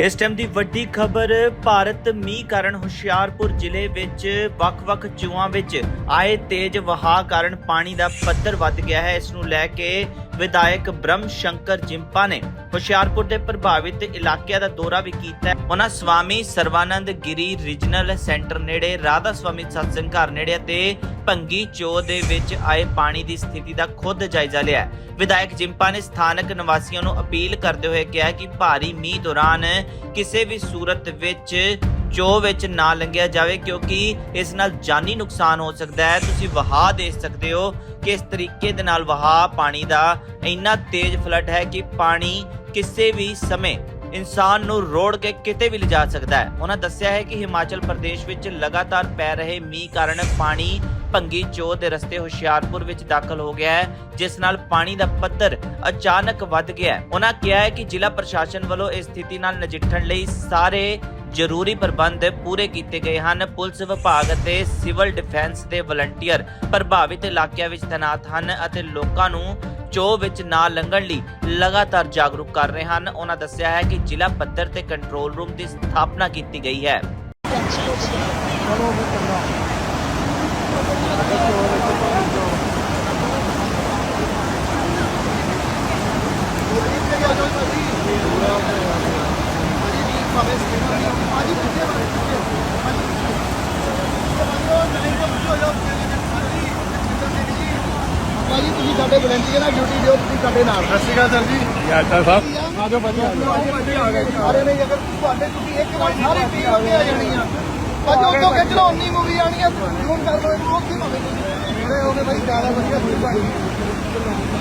ਇਸ ਟਾਈਮ ਦੀ ਵੱਡੀ ਖਬਰ, ਭਾਰਤ ਮੀਂਹ ਕਾਰਨ ਹੁਸ਼ਿਆਰਪੁਰ ਜ਼ਿਲ੍ਹੇ ਵਿੱਚ ਵੱਖ-ਵੱਖ ਚੂਆਂ ਵਿੱਚ ਆਏ ਤੇਜ਼ ਵਹਾਅ ਕਾਰਨ ਪਾਣੀ ਦਾ ਪੱਧਰ ਵੱਧ ਗਿਆ ਹੈ। ਇਸ ਨੂੰ ਲੈ ਕੇ ਵਿਧਾਇਕ ਬ੍ਰਹਮ ਸ਼ੰਕਰ ਜਿੰਪਾ ਨੇ ਹੁਸ਼ਿਆਰਪੁਰ ਦੇ ਪ੍ਰਭਾਵਿਤ ਇਲਾਕਿਆਂ ਦਾ ਦੌਰਾ ਵੀ ਕੀਤਾ ਉਹਨਾਂ ਸਵਾਮੀ ਸਰਵਾਨੰਦ ਗਿਰੀ ਰੀਜਨਲ ਸੈਂਟਰ ਨੇੜੇ, ਰਾਧਾ ਸਵਾਮੀ ਸਤਸੰਗ ਘਰ ਨੇੜੇ ਅਤੇ ਭੰਗੀ ਚੋ ਦੇ ਵਿੱਚ ਆਏ ਪਾਣੀ ਦੀ ਸਥਿਤੀ ਦਾ ਖੁਦ ਜਾਇਜ਼ਾ ਲਿਆ ਵਿਧਾਇਕ ਜਿੰਪਾ ਨੇ ਸਥਾਨਕ ਨਿਵਾਸੀਆਂ ਨੂੰ ਅਪੀਲ ਕਰਦੇ ਹੋਏ ਕਿਹਾ ਕਿ ਭਾਰੀ ਮੀਂਹ ਦੌਰਾਨ ਕਿਸੇ ਵੀ ਸੂਰਤ ਵਿੱਚ ਚੋ ਵਿੱਚ ਨਾ ਲੰਘਿਆ ਜਾਵੇ, ਕਿਉਂਕਿ ਇਸ ਨਾਲ ਜਾਨੀ ਨੁਕਸਾਨ ਹੋ ਸਕਦਾ ਹੈ। ਤੁਸੀਂ ਵਹਾਅ ਦੇਖ ਸਕਦੇ ਹੋ ਕਿਸ ਤਰੀਕੇ ਦੇ ਨਾਲ ਵਹਾਅ ਪਾਣੀ ਦਾ ਇੰਨਾ ਤੇਜ਼ ਫਲੱਡ ਹੈ ਕਿ ਪਾਣੀ ਕਿਸੇ ਵੀ ਸਮੇਂ ਇਨਸਾਨ ਨੂੰ ਰੋੜ ਕੇ ਕਿਤੇ ਵੀ ਲਿਜਾ ਸਕਦਾ ਹੈ। ਉਹਨਾਂ ਦੱਸਿਆ ਹੈ ਕਿ ਹਿਮਾਚਲ ਪ੍ਰਦੇਸ਼ ਵਿੱਚ ਲਗਾਤਾਰ ਪੈ ਰਹੇ ਮੀਂਹ ਕਾਰਨ ਪਾਣੀ ਭੰਗੀ ਚੋ ਦੇ ਰਸਤੇ ਹੁਸ਼ਿਆਰਪੁਰ ਵਿੱਚ ਦਾਖਲ ਹੋ ਗਿਆ ਹੈ, ਜਿਸ ਨਾਲ ਪਾਣੀ ਦਾ ਪੱਧਰ ਅਚਾਨਕ ਵੱਧ ਗਿਆ ਹੈ। ਉਹਨਾਂ ਕਿਹਾ ਹੈ ਕਿ ਜ਼ਿਲ੍ਹਾ ਪ੍ਰਸ਼ਾਸਨ ਵੱਲੋਂ ਇਸ ਸਥਿਤੀ ਨਾਲ ਨਜਿੱਠਣ ਲਈ ਸਾਰੇ ਜ਼ਰੂਰੀ ਪ੍ਰਬੰਧ ਪੂਰੇ ਕੀਤੇ ਗਏ ਹਨ। ਪੁਲਿਸ ਵਿਭਾਗ ਅਤੇ ਸਿਵਲ ਡਿਫੈਂਸ ਦੇ ਵਲੰਟੀਅਰ ਪ੍ਰਭਾਵਿਤ ਇਲਾਕਿਆਂ ਵਿੱਚ ਤੈਨਾਤ ਹਨ ਅਤੇ ਲੋਕਾਂ ਨੂੰ ਚੋ ਵਿੱਚ ਨਾ ਲੰਘਣ ਲਈ ਲਗਾਤਾਰ ਜਾਗਰੂਕ ਕਰ ਰਹੇ ਹਨ। ਉਹਨਾਂ ਦੱਸਿਆ ਹੈ ਕਿ ਜ਼ਿਲ੍ਹਾ ਪੱਧਰ ਤੇ ਕੰਟਰੋਲ ਰੂਮ ਦੀ ਸਥਾਪਨਾ ਕੀਤੀ ਗਈ ਹੈ। ਭਾਜੀ ਤੁਸੀਂ ਸਾਡੇ ਵਲੰਟੀਅਰ ਨਾਲ ਡਿਊਟੀ ਦਿਓ ਤੁਸੀਂ ਸਾਡੇ ਨਾਲ। ਸਤਿ ਸ਼੍ਰੀ ਅਕਾਲ ਸਰ ਜੀ। ਯਾਰ ਸਾਹਿਬ? ਆਜੋ ਭਾਜੀ ਸਾਰੇ ਨਹੀਂ ਅਗਰ ਤੁਹਾਡੇ ਤੁਸੀਂ ਇੱਕ ਵਾਰ ਸਾਰੇ ਟੀਮ ਅੱਗੇ ਆ ਜਾਣੀ ਆ ਭਾਜੀ ਉਦੋਂ ਖਿੱਚ ਲਓ ਉਨੀ ਮੂਵੀ ਆਣੀ ਆ ਫੋਨ ਕਰ ਲਓ ਇਹਨੂੰ ਉੱਥੇ ਭਾਵੇਂ ਮੇਰੇ ਉਹਨੇ ਭਾਈ ਜ਼ਿਆਦਾ ਵਧੀਆ ਹੋਈ ਭਾਜੀ